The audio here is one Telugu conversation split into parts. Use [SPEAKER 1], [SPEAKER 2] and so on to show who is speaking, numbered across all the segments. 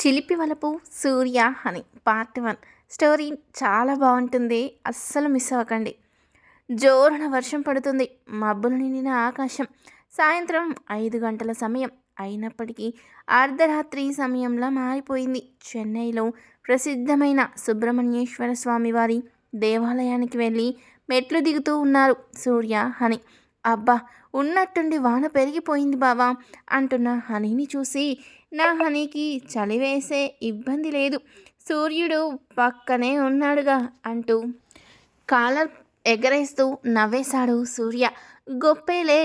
[SPEAKER 1] చిలిపి వలపు Surya Honey part one story చాలా బాగుంటుంది. అస్సలు మిస్ అవ్వకండి. జోరున వర్షం పడుతుంది. మబ్బులు నిండిన ఆకాశం. సాయంత్రం ఐదు గంటల సమయం. అయినప్పటికీ అర్ధరాత్రి సమయంలో మారిపోయింది. చెన్నైలో ప్రసిద్ధమైన సుబ్రహ్మణ్యేశ్వర స్వామివారి దేవాలయానికి వెళ్ళి మెట్లు దిగుతూ ఉన్నారు సూర్య హని. అబ్బా ఉన్నట్టుండి వాన పెరిగిపోయింది బావా అంటున్న హనీని చూసి నా హనీకి చలి వేసే ఇబ్బంది లేదు. సూర్యుడు పక్కనే ఉన్నాడుగా అంటూ కాలర్ ఎగరేస్తూ నవ్వేశాడు సూర్య. గొప్పేలే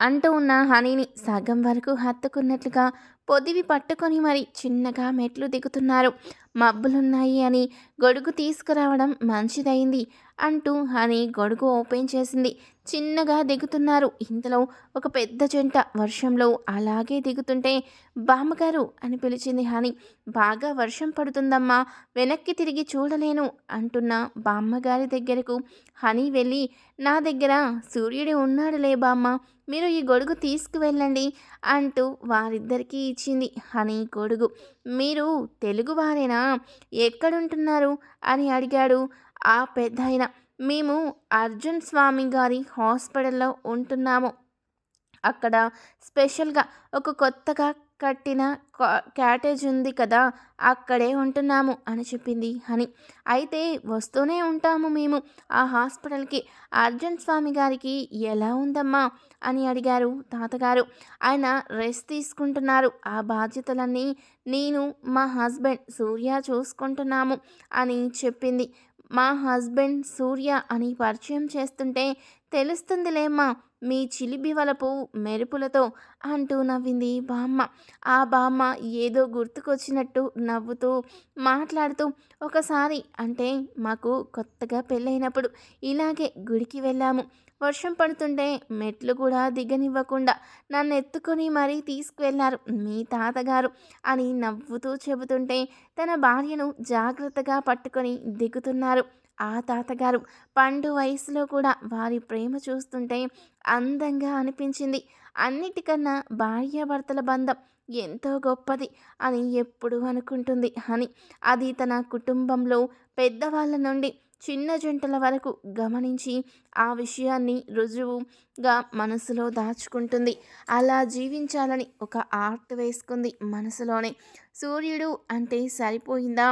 [SPEAKER 1] అంటూ ఉన్న హనీని సగం వరకు హత్తుకున్నట్లుగా పొదివి పట్టుకొని మరి చిన్నగా మెట్లు దిగుతున్నారు. మబ్బులున్నాయి అని గొడుగు తీసుకురావడం మంచిదైంది అంటూ హనీ గొడుగు ఓపెన్ చేసింది. చిన్నగా దిగుతున్నారు. ఇంతలో ఒక పెద్ద జంట వర్షంలో అలాగే దిగుతుంటే బామ్మగారు అని పిలిచింది హని. బాగా వర్షం పడుతుందమ్మా. వెనక్కి తిరిగి చూడలేను అంటున్న బామ్మగారి దగ్గరకు హనీ వెళ్ళి నా దగ్గర సూర్యుడు ఉన్నాడులే బామ్మ. మీరు ఈ గొడుగు తీసుకువెళ్ళండి అంటూ వారిద్దరికీ ఇచ్చింది హనీ గొడుగు మీరు తెలుగువారేనా? ఎక్కడుంటున్నారు? అని అడిగాడు ఆ పెద్దాయన. మేము అర్జున్ స్వామి గారి హాస్పిటల్లో ఉంటున్నాము. అక్కడ స్పెషల్గా ఒక కొత్తగా కట్టిన క్యాటేజ్ ఉంది కదా అక్కడే ఉంటున్నాము అని చెప్పింది హని. అయితే వస్తూనే ఉంటాము మేము. ఆ హాస్పిటల్కి అర్జున్ స్వామి గారికి ఎలా ఉందమ్మా అని అడిగారు తాతగారు. ఆయన రెస్ట్ తీసుకుంటున్నారు. ఆ బాధ్యతలన్నీ నేను మా హస్బెండ్ సూర్య చూసుకుంటున్నాము అని చెప్పింది. మా హస్బెండ్ సూర్య అని పరిచయం చేస్తుంటే తెలుస్తుందిలేమ్మా మీ చిలిబి వలపు మెరుపులతో అంటూ నవ్వింది బామ్మ. ఆ బామ్మ ఏదో గుర్తుకొచ్చినట్టు నవ్వుతూ మాట్లాడుతూ ఒకసారి అంటే మాకు కొత్తగా పెళ్ళైనప్పుడు ఇలాగే గుడికి వెళ్ళాము. వర్షం పడుతుంటే మెట్లు కూడా దిగనివ్వకుండా నన్ను ఎత్తుకొని మరీ తీసుకువెళ్ళారు మీ తాతగారు అని నవ్వుతూ చెబుతుంటే తన భార్యను జాగ్రత్తగా పట్టుకొని దిగుతున్నారు ఆ తాతగారు. పండు వయసులో కూడా వారి ప్రేమ చూస్తుంటే అందంగా అనిపించింది. అన్నిటికన్నా భార్యాభర్తల బంధం ఎంతో గొప్పది అని ఎప్పుడు అనుకుంటుంది అని అది తన కుటుంబంలో పెద్దవాళ్ళ నుండి చిన్న జంటల వరకు గమనించి ఆ విషయాన్ని రుజువుగా మనసులో దాచుకుంటుంది. అలా జీవించాలని ఒక ఆర్ట్ వేసుకుంది మనసులోనే. సూర్యుడు అంటే సరిపోయిందా?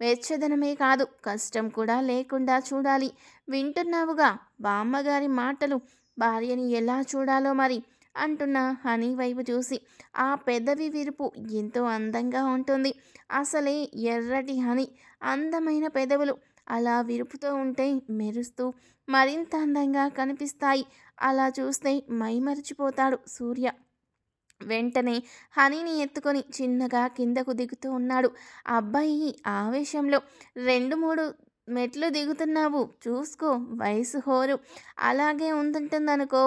[SPEAKER 1] వెచ్చదనమే కాదు కష్టం కూడా లేకుండా చూడాలి. వింటున్నావుగా బామ్మగారి మాటలు. భార్యని ఎలా చూడాలో మరి? అంటున్న హనీ వైపు చూసి. ఆ పెదవి విరుపు ఎంతో అందంగా ఉంటుంది. అసలే ఎర్రటి హని. అందమైన పెదవులు. అలా విరుపుతూ ఉంటే మెరుస్తూ మరింత అందంగా కనిపిస్తాయి. అలా చూస్తే మైమరిచిపోతాడు సూర్య. వెంటనే హనీని ఎత్తుకొని చిన్నగా కిందకు దిగుతూ ఉన్నాడు. అబ్బాయి ఆవేశంలో రెండు మూడు మెట్లు దిగుతున్నావు చూసుకో వయసు హోరు. అలాగే ఉంటుందనుకో.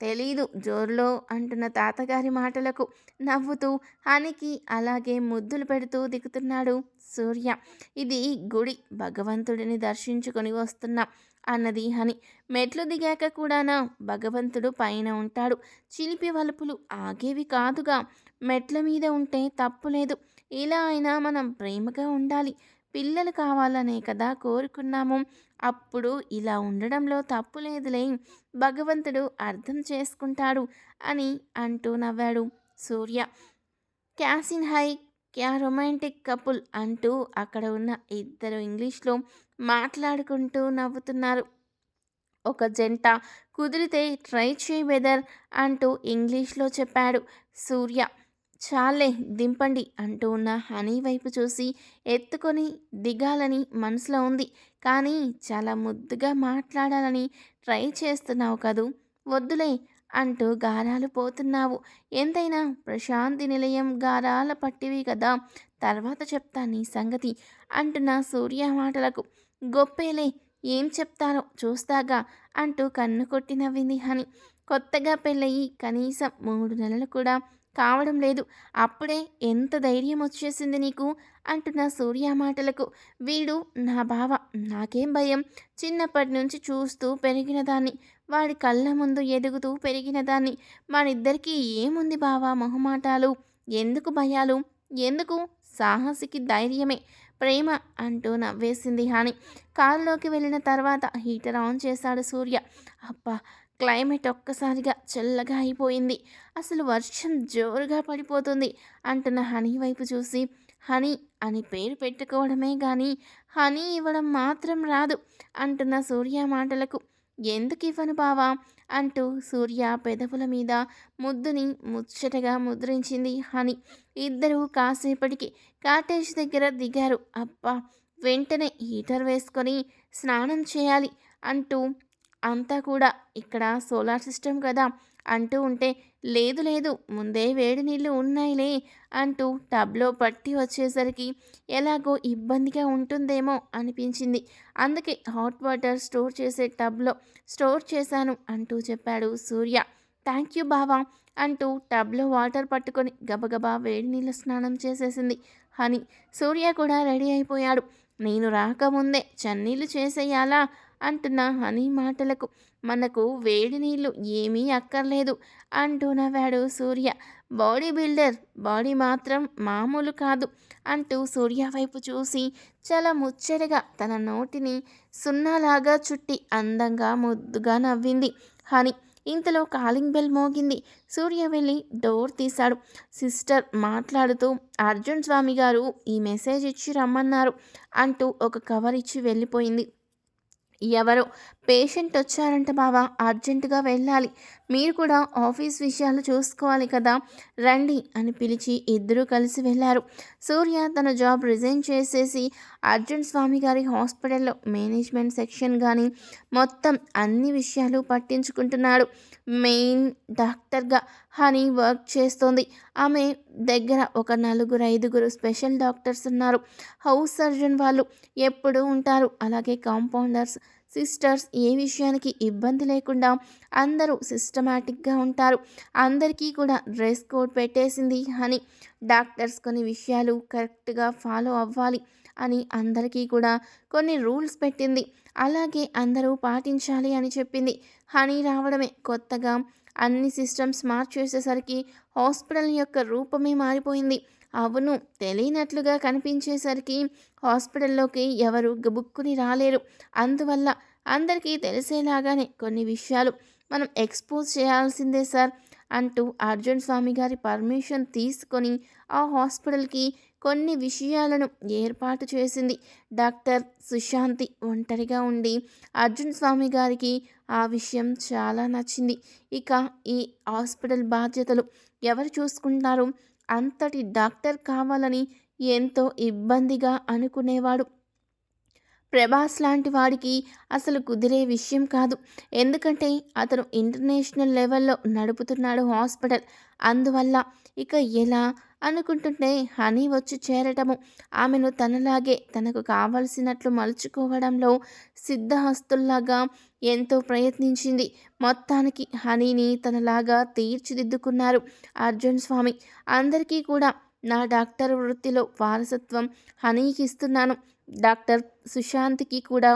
[SPEAKER 1] తెలీదు జోరులో అంటున్న తాతగారి మాటలకు నవ్వుతూ హనికి అలాగే ముద్దులు పెడుతూ దిగుతున్నాడు. సూర్య. ఇది గుడి భగవంతుడిని దర్శించుకొని వస్తున్నా అన్నది హని. మెట్లు దిగాక కూడానా? భగవంతుడు పైన ఉంటాడు. చిలిపి వలుపులు ఆగేవి కాదుగా. మెట్ల మీద ఉంటే తప్పు లేదు. ఇలా అయినా మనం ప్రేమగా ఉండాలి. పిల్లలు కావాలనే కదా కోరుకున్నాము. అప్పుడు ఇలా ఉండడంలో తప్పు లేదులే. భగవంతుడు అర్థం చేసుకుంటాడు అని అంటూ నవ్వాడు సూర్య. క్యాసిన్ హై క్యా రొమాంటిక్ కపుల్ అంటూ అక్కడ ఉన్న ఇద్దరు ఇంగ్లీష్లో మాట్లాడుకుంటూ నవ్వుతున్నారు. ఒక జంట కుదిరితే ట్రై చేయి వెదర్ అంటూ ఇంగ్లీష్లో చెప్పాడు. సూర్య చాలే దింపండి అంటూ ఉన్న హనీ వైపు చూసి ఎత్తుకొని దిగాలని మనసులో ఉంది. కానీ చాలా ముద్దుగా మాట్లాడాలని ట్రై చేస్తున్నావు కదూ వద్దులే అంటూ గారాలు పోతున్నావు. ఎంతైనా ప్రశాంతి నిలయం గారాల పట్టివి కదా. తర్వాత చెప్తా నీ సంగతి అంటున్న సూర్య మాటలకు. గొప్పేలే ఏం చెప్తారో చూస్తాగా అంటూ కన్ను కొట్టి నవ్వింది హని కొత్తగా పెళ్ళయి కనీసం మూడు నెలలు కూడా కావడం లేదు. అప్పుడే ఎంత ధైర్యం వచ్చేసింది నీకు? అంటున్న సూర్య మాటలకు. వీడు నా బావ. నాకేం భయం? చిన్నప్పటి నుంచి చూస్తూ పెరిగిన దాన్ని. వాడి కళ్ళ ముందు ఎదుగుతూ పెరిగిన దాన్ని. మనిద్దరికీ ఏముంది బావా మొహమాటాలు? ఎందుకు భయాలు? ఎందుకు? సాహసికి ధైర్యమే. ప్రేమ అంటూ నవ్వేసింది హాని. కారులోకి వెళ్ళిన తర్వాత హీటర్ ఆన్ చేశాడు సూర్య. అబ్బా క్లైమేట్ ఒక్కసారిగా చల్లగా అయిపోయింది. అసలు వర్షం జోరుగా పడిపోతుంది అంటున్న హనీ వైపు చూసి. హనీ అని పేరు పెట్టుకోవడమే కానీ హనీ ఇవ్వడం మాత్రం రాదు అంటున్న సూర్య మాటలకు. ఎందుకు ఇవ్వను బావా? అంటూ సూర్య పెదవుల మీద ముద్దుని ముచ్చటగా ముద్రించింది హని. ఇద్దరూ కాసేపటికి కాటేజ్ దగ్గర దిగారు. అబ్బా వెంటనే హీటర్ వేసుకొని స్నానం చేయాలి అంటూ అంతా కూడా ఇక్కడ సోలార్ సిస్టమ్ కదా అంటూ ఉంటే లేదు లేదు ముందే వేడి నీళ్ళు ఉన్నాయిలే అంటూ టబ్లో పట్టి వచ్చేసరికి ఎలాగో ఇబ్బందిగా ఉంటుందేమో అనిపించింది. అందుకే హాట్ వాటర్ స్టోర్ చేసే టబ్లో స్టోర్ చేశాను అంటూ చెప్పాడు సూర్య. థ్యాంక్ యూ బావా అంటూ టబ్లో వాటర్ పట్టుకొని గబగబా వేడి నీళ్ళ స్నానం చేసేసింది హని. సూర్య కూడా రెడీ అయిపోయాడు. నేను రాకముందే చన్నీళ్ళు చేసేయాలా? అంటున్న హనీ మాటలకు. మనకు వేడి నీళ్ళు ఏమీ అక్కర్లేదు అంటూ నవ్వాడు సూర్య. బాడీ బిల్డర్ బాడీ మాత్రం మామూలు కాదు అంటూ సూర్య వైపు చూసి చాలా ముచ్చటగా తన నోటిని సున్నాలాగా చుట్టి అందంగా ముద్దుగా నవ్వింది. హనీ ఇంతలో కాలింగ్ బెల్ మోగింది. సూర్య వెళ్ళి డోర్ తీశాడు. సిస్టర్ మాట్లాడుతూ అర్జున్ స్వామి గారు ఈ మెసేజ్ ఇచ్చి రమ్మన్నారు అంటూ ఒక కవర్ ఇచ్చి వెళ్ళిపోయింది. ఎవరో? పేషెంట్ వచ్చారంట బావా. అర్జెంటుగా వెళ్ళాలి. మీరు కూడా ఆఫీస్ విషయాలు చూసుకోవాలి కదా. రండి అని పిలిచి ఇద్దరూ కలిసి వెళ్ళారు. సూర్య తన జాబ్ రిజైన్ చేసేసి అర్జున్ స్వామి గారి హాస్పిటల్లో మేనేజ్మెంట్ సెక్షన్ కానీ మొత్తం అన్ని విషయాలు పట్టించుకుంటున్నాడు. మెయిన్ డాక్టర్గా హనీ వర్క్ చేస్తోంది. ఆమె దగ్గర ఒక నలుగురు ఐదుగురు స్పెషల్ డాక్టర్స్ ఉన్నారు. హౌస్ సర్జన్ వాళ్ళు ఎప్పుడూ ఉంటారు. అలాగే కాంపౌండర్స్ సిస్టర్స్ ఏ విషయానికి ఇబ్బంది లేకుండా అందరూ సిస్టమేటిక్గా ఉంటారు. అందరికీ కూడా డ్రెస్ కోడ్ పెట్టేసింది అని డాక్టర్స్ కొన్ని విషయాలు కరెక్ట్గా ఫాలో అవ్వాలి అని అందరికీ కూడా కొన్ని రూల్స్ పెట్టింది. అలాగే అందరూ పాటించాలి అని చెప్పింది. హనీ రావడమే కొత్తగా అన్ని సిస్టమ్స్ మార్చేసేసరికి హాస్పిటల్ యొక్క రూపమే మారిపోయింది. అవును. తెలియనట్లుగా కనిపించేసరికి హాస్పిటల్లోకి ఎవరు గబుక్కుని రాలేరు. అందువల్ల అందరికీ తెలిసేలాగానే కొన్ని విషయాలు మనం ఎక్స్పోజ్ చేయాల్సిందే సార్ అంటూ అర్జున్ స్వామి గారి పర్మిషన్ తీసుకొని ఆ హాస్పిటల్కి కొన్ని విషయాలను ఏర్పాటు చేసింది. డాక్టర్ సుశాంతి ఒంటరిగా ఉండి అర్జున్ స్వామి గారికి ఆ విషయం చాలా నచ్చింది. ఇక ఈ హాస్పిటల్ బాధ్యతలు ఎవరు చూసుకుంటారు? అంతటి డాక్టర్ కావాలని ఎంతో ఇబ్బందిగా అనుకునేవాడు. ప్రభాస్ లాంటి వాడికి అసలు కుదిరే విషయం కాదు. ఎందుకంటే అతను ఇంటర్నేషనల్ లెవెల్లో నడుపుతున్నాడు హాస్పిటల్. అందువల్ల ఇక ఎలా అనుకుంటుంటే హనీ వచ్చి చేరటము ఆమెను తనలాగే తనకు కావలసినట్లు మలుచుకోవడంలో సిద్ధహస్తుల్లాగా ఎంతో ప్రయత్నించింది. మొత్తానికి హనీని తనలాగా తీర్చిదిద్దుకున్నారు అర్జున్ స్వామి. అందరికీ కూడా నా డాక్టర్ వృత్తిలో వారసత్వం హనీకి ఇస్తున్నాను డాక్టర్ సుశాంత్కి కూడా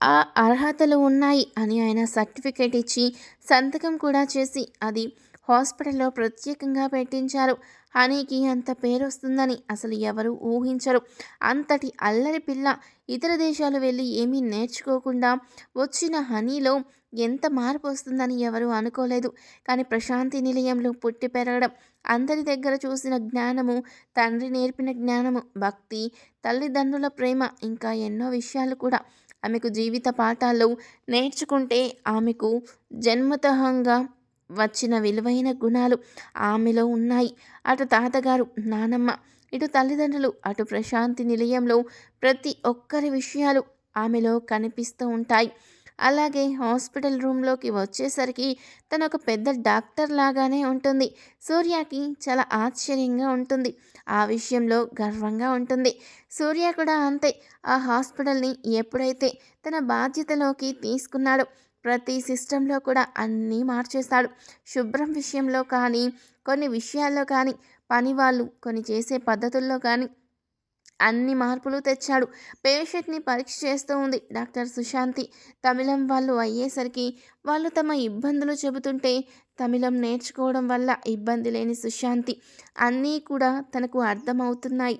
[SPEAKER 1] ఆ అర్హతలు ఉన్నాయి అని ఆయన సర్టిఫికేట్ ఇచ్చి సంతకం కూడా చేసి అది హాస్పిటల్లో ప్రత్యేకంగా పెట్టించారు. హనీకి అంత పేరు వస్తుందని అసలు ఎవరు ఊహించరు. అంతటి అల్లరి పిల్ల ఇతర దేశాలు వెళ్ళి ఏమీ నేర్చుకోకుండా వచ్చిన హనీలో ఎంత మార్పు వస్తుందని ఎవరు అనుకోలేదు. కానీ ప్రశాంతి నిలయంలో పుట్టి పెరగడం అందరి దగ్గర చూసిన జ్ఞానము తండ్రి నేర్పిన జ్ఞానము భక్తి తల్లిదండ్రుల ప్రేమ ఇంకా ఎన్నో విషయాలు కూడా ఆమెకు జీవిత పాఠాలు నేర్చుకుంటే ఆమెకు జన్మతహంగా వచ్చిన విలువైన గుణాలు ఆమెలో ఉన్నాయి. అటు తాతగారు నానమ్మ ఇటు తల్లిదండ్రులు అటు ప్రశాంతి నిలయంలో ప్రతి ఒక్కరి విషయాలు ఆమెలో కనిపిస్తూ ఉంటాయి. అలాగే హాస్పిటల్ రూమ్లోకి వచ్చేసరికి తను ఒక పెద్ద డాక్టర్ లాగానే ఉంటుంది. సూర్యకి చాలా ఆశ్చర్యంగా ఉంటుంది. ఆ విషయంలో గర్వంగా ఉంటుంది. సూర్య కూడా అంతే. ఆ హాస్పిటల్ని ఎప్పుడైతే తన బాధ్యతలోకి తీసుకున్నాడో ప్రతి సిస్టంలో కూడా అన్నీ మార్చేస్తాడు. శుభ్రం విషయంలో కానీ కొన్ని విషయాల్లో కానీ పని వాళ్ళు కొన్ని చేసే పద్ధతుల్లో కానీ అన్ని మార్పులు తెచ్చాడు. పేషెంట్ని పరీక్ష చేస్తూ ఉంది డాక్టర్ సుశాంతి. తమిళం వాళ్ళు అయ్యేసరికి వాళ్ళు తమ ఇబ్బందులు చెబుతుంటే తమిళం నేర్చుకోవడం వల్ల ఇబ్బంది లేని సుశాంతి. అన్నీ కూడా తనకు అర్థమవుతున్నాయి.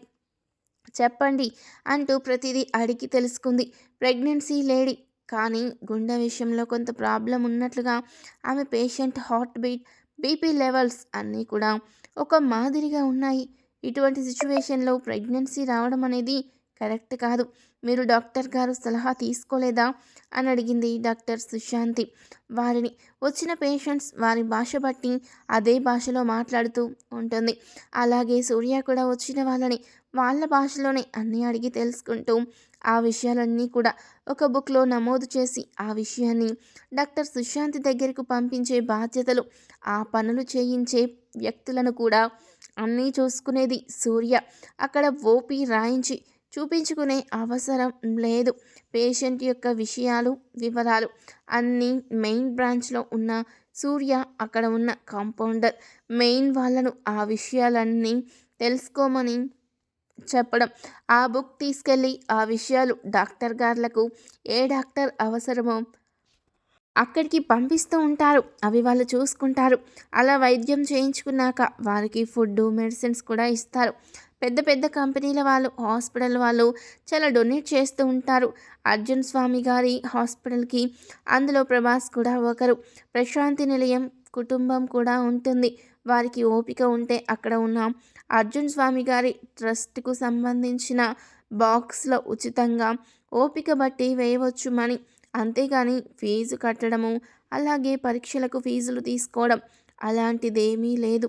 [SPEAKER 1] చెప్పండి అంటూ ప్రతిదీ అడిగి తెలుసుకుంది. ప్రెగ్నెన్సీ లేడీ కానీ గుండె విషయంలో కొంత ప్రాబ్లం ఉన్నట్లుగా ఆమె patient heartbeat BP levels అన్నీ కూడా ఒక మాదిరిగా ఉన్నాయి. ఇటువంటి సిచ్యువేషన్లో ప్రెగ్నెన్సీ రావడం అనేది కరెక్ట్ కాదు. మీరు డాక్టర్ గారు సలహా తీసుకోలేదా? అని అడిగింది డాక్టర్ సుశాంతి. వారిని వచ్చిన పేషెంట్స్ వారి భాష బట్టి అదే భాషలో మాట్లాడుతూ ఉంటుంది. అలాగే సూర్య కూడా వచ్చిన వాళ్ళని వాళ్ళ భాషలోనే అన్నీ అడిగి తెలుసుకుంటూ ఆ విషయాలన్నీ కూడా ఒక బుక్లో నమోదు చేసి ఆ విషయాన్ని డాక్టర్ సుశాంతి దగ్గరకు పంపించే బాధ్యతలు ఆ పనులు చేయించే వ్యక్తులను కూడా అన్నీ చూసుకునేది సూర్య. అక్కడ ఓపీ రాయించి చూపించుకునే అవసరం లేదు. పేషెంట్ యొక్క విషయాలు వివరాలు అన్నీ మెయిన్ బ్రాంచ్లో ఉన్న సూర్య అక్కడ ఉన్న కాంపౌండర్. మెయిన్ వాళ్ళను ఆ విషయాలన్నీ తెలుసుకోమని చెప్పడం. ఆ బుక్ తీసుకెళ్ళి ఆ విషయాలు డాక్టర్ గార్లకు ఏ డాక్టర్ అవసరమో అక్కడికి పంపిస్తూ ఉంటారు. అవి వాళ్ళు చూసుకుంటారు. అలా వైద్యం చేయించుకున్నాక వారికి ఫుడ్ మెడిసిన్స్ కూడా ఇస్తారు. పెద్ద పెద్ద కంపెనీల వాళ్ళు హాస్పిటల్ వాళ్ళు చాలా డొనేట్ చేస్తూ ఉంటారు. అర్జున్ స్వామి గారి హాస్పిటల్కి అందులో ప్రభాస్ కూడా ఒకరు. ప్రశాంతి నిలయం కుటుంబం కూడా ఉంటుంది. వారికి ఓపిక ఉంటే అక్కడ ఉన్న అర్జున్ స్వామి గారి ట్రస్ట్కు సంబంధించిన బాక్స్లో ఉచితంగా ఓపిక బట్టి వేయవచ్చు మని. అంతేగాని ఫీజు కట్టడము అలాగే పరీక్షలకు ఫీజులు తీసుకోవడం అలాంటిదేమీ లేదు.